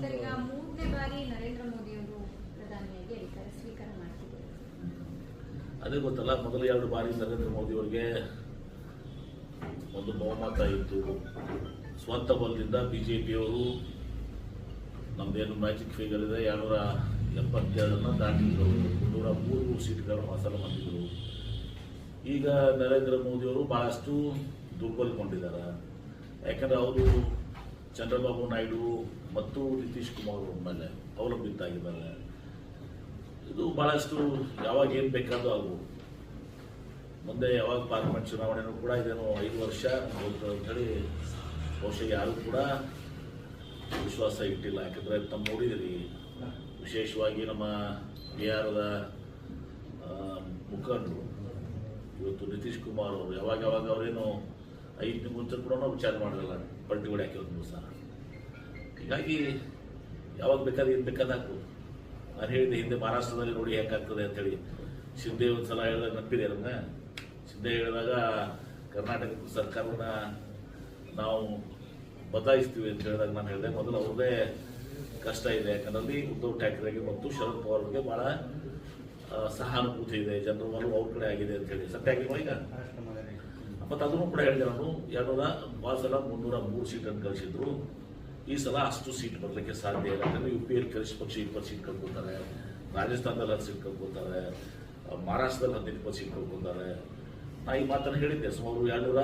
Sir ಮೂರನೇ ಬಾರಿ ನರೇಂದ್ರ ಮೋದಿ ಅವರು ಪ್ರಧಾನಿಯಾಗಿ ಅಧಿಕಾರ ಸ್ವೀಕಾರ ಮಾಡ್ತಿದ್ದಾರೆ. ಅದೇ ಗೊತ್ತಲ್ಲ ಮೊದಲ ಎರಡು ಬಾರಿ ನರೇಂದ್ರ ಮೋದಿ ಅವರಿಗೆ ಒಂದು ಬಹುಮತ ಇತ್ತು. ಸ್ವಂತ ಬಲದಿಂದ ಬಿ ಜೆ ಪಿಯವರು ನಮ್ದೇನು ಮ್ಯಾಜಿಕ್ ಫಿಗರ್ ಇದೆ ಎರಡುನೂರ ಎಪ್ಪತ್ತೆರಡನ್ನ ದಾಟಿದ್ರು. ಮುನ್ನೂರ ಮೂರು ಸೀಟ್ಗಳನ್ನು ಹಾಸನ ಮಾಡಿದ್ರು ಈಗ ನರೇಂದ್ರ ಮೋದಿಯವರು ಭಾಳಷ್ಟು ದುರ್ಬಲಗೊಂಡಿದ್ದಾರೆ. ಯಾಕಂದ್ರೆ ಅವರು ಚಂದ್ರಬಾಬು ನಾಯ್ಡು ಮತ್ತು ನಿತೀಶ್ ಕುಮಾರ್ ಅವ್ರ ಮೇಲೆ ಅವಲಂಬಿತಾಗಿದ್ದಾರೆ ಇದು ಬಹಳಷ್ಟು ಯಾವಾಗ ಏನು ಬೇಕಾದ್ರೂ ಆಗ್ಬೋದು. ಮುಂದೆ ಯಾವಾಗ ಪಾರ್ಲಿಮೆಂಟ್ ಚುನಾವಣೆನೂ ಕೂಡ ಇದೇನು ಐದು ವರ್ಷ ಅಂತೇಳಿ ಬಹುಶಃ ಯಾರು ಕೂಡ ವಿಶ್ವಾಸ ಇಟ್ಟಿಲ್ಲ. ಯಾಕಂದರೆ ತಮ್ಮ ನೋಡಿದಿರಿ ವಿಶೇಷವಾಗಿ ನಮ್ಮ ಬಿಹಾರದ ಮುಖಂಡರು, ಇವತ್ತು ನಿತೀಶ್ ಕುಮಾರ್ ಅವರು, ಯಾವಾಗ ಯಾವಾಗ ಅವರೇನು ಐದು ಮುಂಚೆ ಕೂಡ ವಿಚಾರ ಮಾಡಿರಲ್ಲ ಪಲ್ಟಿ ಹಾಕಿ ಒಂದು ದಿವಸ? ಹೀಗಾಗಿ ಯಾವಾಗ ಬೇಕಾದ್ರೆ ಏನು ಬೇಕಾದ ಹಾಕು ನಾನು ಹೇಳಿದೆ ಹಿಂದೆ ಮಹಾರಾಷ್ಟ್ರದಲ್ಲಿ ನೋಡಿ ಹೇಗಾಗ್ತದೆ ಅಂತೇಳಿ ಶಿಂದೆ ಒಂದು ಸಲ ಹೇಳಿದಾಗ ನಂಬಿದೆ ಅದನ್ನ ಶಿಂದೆ ಹೇಳಿದಾಗ ಕರ್ನಾಟಕ ಸರ್ಕಾರವನ್ನ ನಾವು ಬದಲಾಯಿಸ್ತೀವಿ ಅಂತ ಹೇಳಿದಾಗ ನಾನು ಹೇಳಿದೆ. ಮೊದಲು ಅವ್ರದ್ದೇ ಕಷ್ಟ ಇದೆ. ಯಾಕಂದ್ರೆ ಉದ್ಧವ್ ಠಾಕ್ರೆಗೆ ಮತ್ತು ಶರದ್ ಪವಾರ್ ಅವ್ರಿಗೆ ಭಾಳ ಸಹಾನುಭೂತಿ ಇದೆ. ಜನರ ಒಲವು ಅವ್ರ ಕಡೆ ಆಗಿದೆ ಅಂತ ಹೇಳಿ. ಸತ್ಯ ಆಗಿಲ್ವಾ ಈಗ? ಮತ್ತು ಅದನ್ನು ಕೂಡ ಹೇಳಿದೆ ನಾನು, ಎರಡುನೂರ ಭಾಳ ಸಲ ಮುನ್ನೂರ ಮೂರು ಸೀಟನ್ನು ಕಳಿಸಿದ್ರು. ಈ ಸಲ ಅಷ್ಟು ಸೀಟ್ ಬರಲಿಕ್ಕೆ ಸಾಧ್ಯ ಇಲ್ಲ. ಯಾಕಂದ್ರೆ ಯು ಪಿ ಎಲ್ ಕನಿಷ್ಠ ಪಕ್ಷ ಇಪ್ಪತ್ತು ಸೀಟ್ ಕಳ್ಕೊತಾರೆ, ರಾಜಸ್ಥಾನದಲ್ಲಿ ಹತ್ತು ಸೀಟ್ ಕಳ್ಕೊತಾರೆ, ಮಹಾರಾಷ್ಟ್ರದಲ್ಲಿ ಹದಿನೈದು ಇಪ್ಪತ್ತು ಸೀಟ್ ಕಳ್ಕೊತಾರೆ. ನಾ ಈ ಮಾತನ್ನು ಹೇಳಿದ್ದೆ, ಸುಮಾರು ಎರಡುನೂರ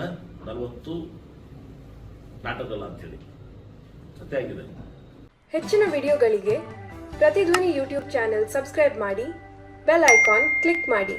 ನಲವತ್ತು ನಾಟಕಲ್ಲ ಅಂತೇಳಿ. ಸತ್ಯ ಆಗಿದೆ. ಹೆಚ್ಚಿನ ವಿಡಿಯೋಗಳಿಗೆ ಪ್ರತಿಧ್ವನಿ ಯೂಟ್ಯೂಬ್ ಚಾನೆಲ್ ಸಬ್ಸ್ಕ್ರೈಬ್ ಮಾಡಿ, ಬೆಲ್ ಐಕಾನ್ ಕ್ಲಿಕ್ ಮಾಡಿ.